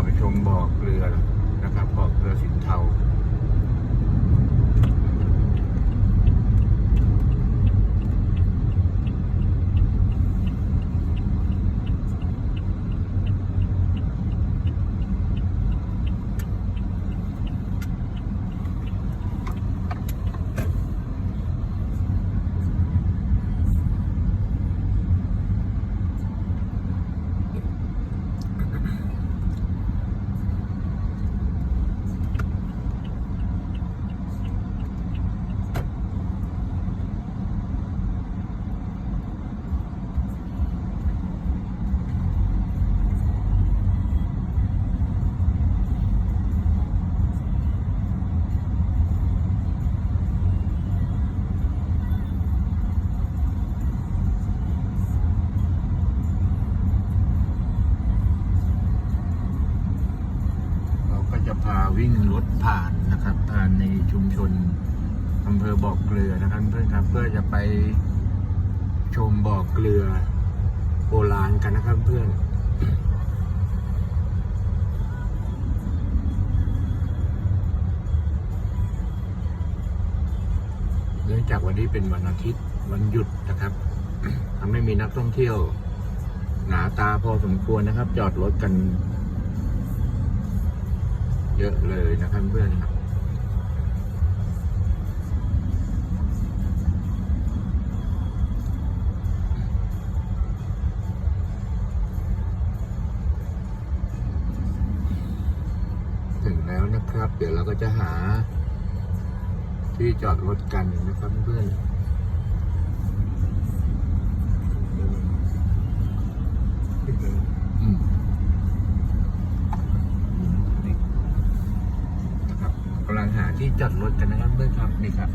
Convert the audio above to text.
าไปชมบ่อเกลือนะครับบ่อเกลือสินเทาเราก็จะพา วิ่งรถผ่านนะครับ ผ่านในชุมชนอำเภอบ่อเกลือนะครับเพื่อนครับเพื่อจะไปชมบ่อเกลือโบราณกันนะครับเพื่อนเนื่องจากวันนี้เป็นวันอาทิตย์วันหยุดนะครับทำให้มีนักท่องเที่ยว หนาตาพอสมควรนะครับ จอดรถกัน เยอะเลยนะครับเพื่อนครับถึงแล้วนะครับ เดี๋ยวเราก็จะหาที่จอดรถกันนะครับเพื่อน หาที่จอดรถกันนะครับเพื่อนครับนี่ครับ